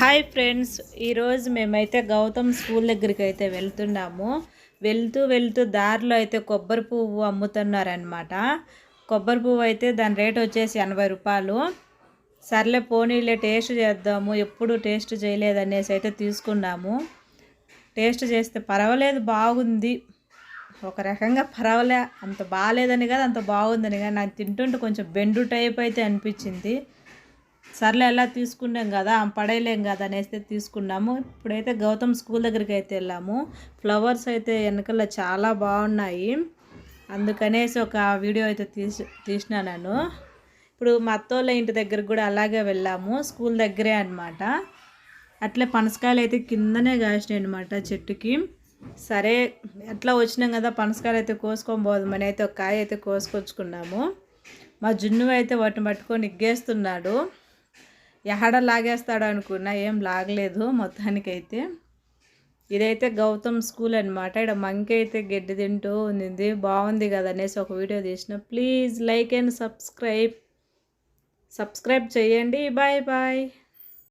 Hi friends ఈరోజు మేమైతే Gautam school దగ్గరికి అయితే వెళ్తున్నాము. వెళ్తూ వెళ్తూ దారిలో అయితే కొబ్బరి పువ్వు అమ్ముతున్నారనమాట కొబ్బరి పువ్వు అయితే దాని రేట్ వచ్చేసి ఎనభై రూపాయలు. సర్లే పోనీలే టేస్ట్ చేద్దాము. ఎప్పుడు టేస్ట్ చేయలేదనేసి అయితే తీసుకున్నాము. టేస్ట్ చేస్తే పర్వాలేదు బాగుంది. ఒక రకంగా పర్వాలే అంత బాగాలేదని కాదు అంత బాగుందని కానీ నాకు తింటుంటే కొంచెం బెండు టైప్ అయితే అనిపించింది. సర్లే ఎలా తీసుకున్నాం కదా పడేయలేం కదా అనేసి తీసుకున్నాము. ఇప్పుడైతే గౌతమ్ స్కూల్ దగ్గరికి అయితే వెళ్ళాము. ఫ్లవర్స్ అయితే వెనకల చాలా బాగున్నాయి. అందుకనేసి ఒక వీడియో అయితే తీసి తీసినా నేను. ఇప్పుడు మా అత్తోళ్ళ ఇంటి దగ్గరకు కూడా అలాగే వెళ్ళాము స్కూల్ దగ్గరే అనమాట అట్లే పనసకాయలు అయితే కిందనే కాసినాయి అనమాట చెట్టుకి. సరే ఎట్లా వచ్చినాం కదా పనసకాయలు అయితే కోసుకొని పోదామని అయితే ఒక కాయ అయితే కోసుకొచ్చుకున్నాము. మా జున్ను అయితే వాటిని పట్టుకొని ఇగ్గేస్తున్నాడు ఎహడ లాగేస్తాడు అనుకున్నా ఏం లాగలేదు మొత్తానికైతే. ఇదైతే గౌతమ్ స్కూల్ అనమాట ఇక్కడ మంకి అయితే గడ్డి తింటూ ఉంది బాగుంది కదా అనేసి ఒక వీడియో తీసిన. Please like and subscribe. Subscribe చేయండి బాయ్ బాయ్.